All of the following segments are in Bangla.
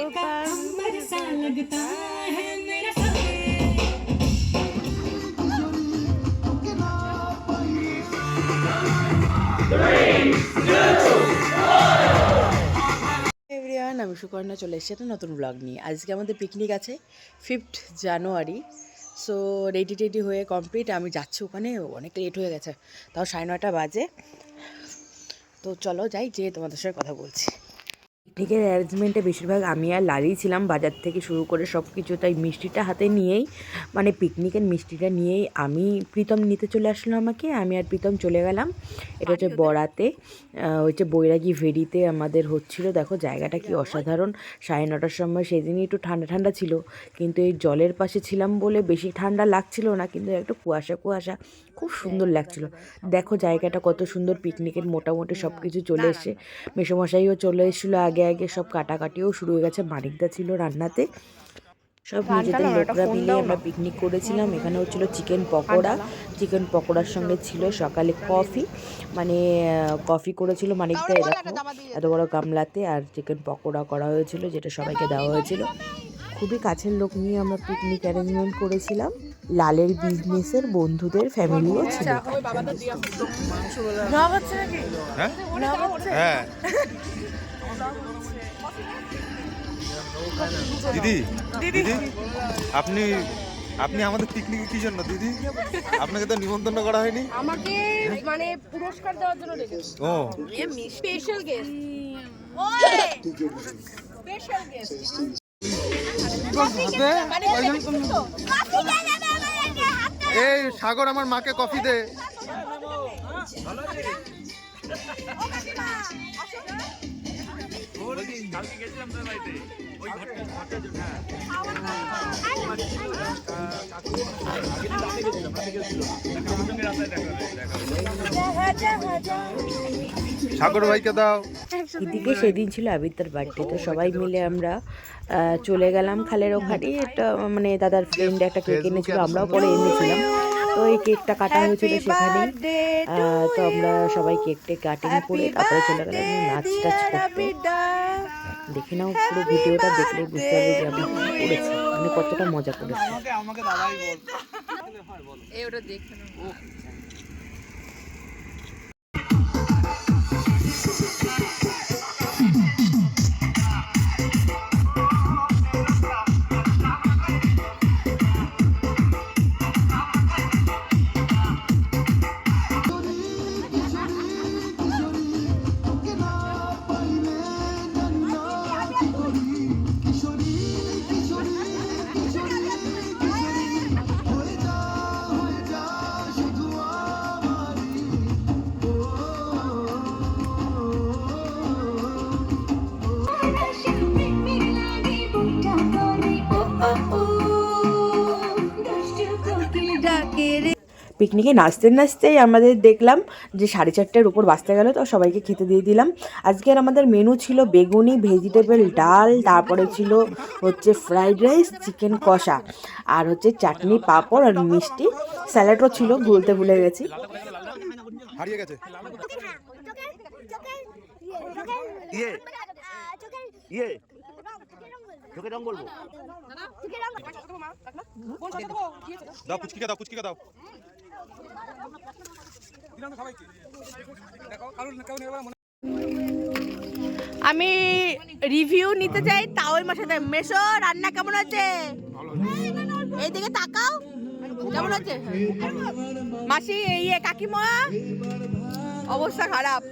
আমি সুকর্ণা চলে এসেছি একটা নতুন ব্লগ নিয়ে। আজকে আমাদের পিকনিক আছে fifth January so ready teddy হয়ে কমপ্লিট আমি যাচ্ছি ওখানে, অনেক লেট হয়ে গেছে, তাও সাড়ে নটা বাজে। তো চলো যাই যে তোমাদের সঙ্গে কথা বলছি। পিকনিকের অ্যারেঞ্জমেন্টে বেশিরভাগ আমি আর লালি ছিলাম বাজার থেকে শুরু করে সব কিছু তাই মিষ্টিটা হাতে নিয়েই মানে পিকনিকের মিষ্টিটা নিয়েই আমি প্রীতম নিতে চলে আসলো আমাকে আমি আর প্রীতম চলে গেলাম। এটা হচ্ছে বড়াতে হচ্ছে বৈরাগী ভেরিতে আমাদের হচ্ছিল দেখো জায়গাটা কি অসাধারণ সাড়ে নটার সময় সেদিনই একটু ঠান্ডা ঠান্ডা ছিল কিন্তু এই জলের পাশে ছিলাম বলে বেশি ঠান্ডা লাগছিল না কিন্তু একটু কুয়াশা কুয়াশা খুব সুন্দর লাগছিল। দেখো জায়গাটা কত সুন্দর পিকনিকের মোটামুটি সব কিছু চলে এসে মেসোমশাইও চলে এসেছিল আগে আগে আগে সব কাটাকাটিও শুরু হয়ে গেছে। মানিকদা ছিল রান্নাতে। সব নিজেদের লোকরা মিলে আমরা পিকনিক করেছিলাম। এখানে হচ্ছিল চিকেন পকোড়া। চিকেন পকোড়ার সঙ্গে ছিল সকালে কফি মানে কফি করেছিল মানিকদা এরকম। এত বড় গামলাতে আর চিকেন পকোড়া করা হয়েছিল যেটা সবাইকে দেওয়া হয়েছিল। খুবই কাছের লোক নিয়ে আমরা পিকনিক অ্যারেঞ্জমেন্ট করেছিলাম। লালের বিজনেসের বন্ধুদের ফ্যামিলিও ছিল। হ্যাঁ? হ্যাঁ। দিদি দিদি আপনি আপনি আমাদের পিকনিকে কি জন্য দিদি আপনাকে তো নিমন্ত্রণ করা হয়নি আমাকে মানে পুরস্কার দেওয়ার জন্য ডেকেছে ও স্পেশাল গেস্ট স্পেশাল গেস্ট মানে এই সাগর আমার মাকে কফি দে সাগর ভাইকে দাও। দিদিকে সেদিন ছিল আবিদ্যার বার্থডে তো সবাই মিলে আমরা আহ, চলে গেলাম খালের ওখানে। একটা মানে দাদার ফ্রেন্ড একটা কেক এনেছিল আমরাও পরে এনেছিলাম। এই কেকটা কাটা হয়েছিল সেখানে। তো আমরা সবাই কেকটা কাটিং করে তারপরে চলে গেলাম নাচ টাচ করতে। দেখে নাও পুরো ভিডিওটা দেখলে বুঝতে পারবে যে আমি কি করেছি। মানে কতটা মজা করেছি। এই ওটা দেখে পিকনিকে নাচতে নাচতেই আমাদের দেখলাম যে সাড়ে চারটের উপর বাঁচতে গেল তো সবাইকে খেতে দিয়ে দিলাম। আজকের আমাদের মেনু ছিল বেগুনি ভেজিটেবল ডাল তারপরে ছিল হচ্ছে ফ্রাইড রাইস চিকেন কষা আর হচ্ছে চাটনি পাঁপড় আর মিষ্টি। স্যালাডও ছিল ভুলতে ভুলে গেছি। হারিয়ে গেছে। ইয়ে। ইয়ে। তোকে রং বলব। দাও পুচকিকে দাও পুচকিকে দাও। আমি রিভিউ নিতে চাই তাও ওই মাসে মেশো রান্না কেমন হচ্ছে? এইদিকে তাকাও কেমন হচ্ছে? মাসি এই এ, কাকিমা অবস্থা খারাপ।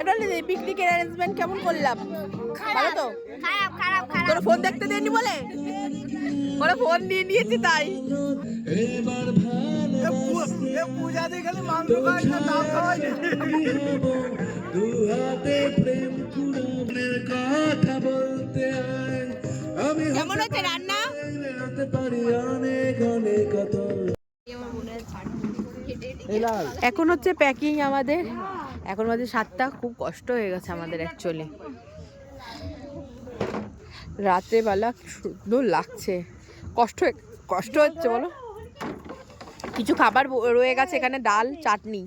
এটা পিকনিকের অ্যারেঞ্জমেন্ট কেমন করলাম? ভালো তো? খারাপ খারাপ খারাপ। তোর ফোন দেখতে দেয়নি বলে? ওরা ফোন দিয়ে নিয়েছি তাই। কেমন হচ্ছে রান্না? এখন হচ্ছে প্যাকিং আমাদের। এখন বাজে সাতটা খুব কষ্ট হয়ে গেছে আমাদের অ্যাকচুয়ালি রাত্রেবেলা সুন্দর লাগছে। কষ্ট কষ্ট হচ্ছে, বলো। কিছু খাবার রয়ে গেছে এখানে, ডাল, চাটনি।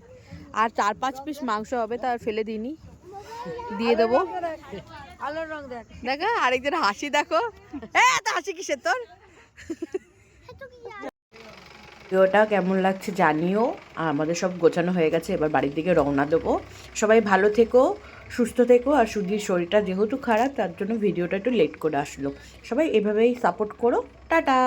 আর চার পাঁচ পিস মাংস হবে তার ফেলে দিইনি। দিয়ে দেবো। দেখো, আরেকজন হাসি, দেখো। হ্যাঁ হাসি কিসের তোর? ভিডিওটা কেমন লাগছে জানিও। আমাদের সব গোছানো হয়ে গেছে, এবার বাড়ির দিকে রওনা দেবো। সবাই ভালো থেকো, সুস্থ থেকো, আর সুধীর শরীরটা যেহেতু খারাপ, তার জন্য ভিডিওটা একটু লেট করে আসলো। সবাই এভাবেই সাপোর্ট করো। টাটা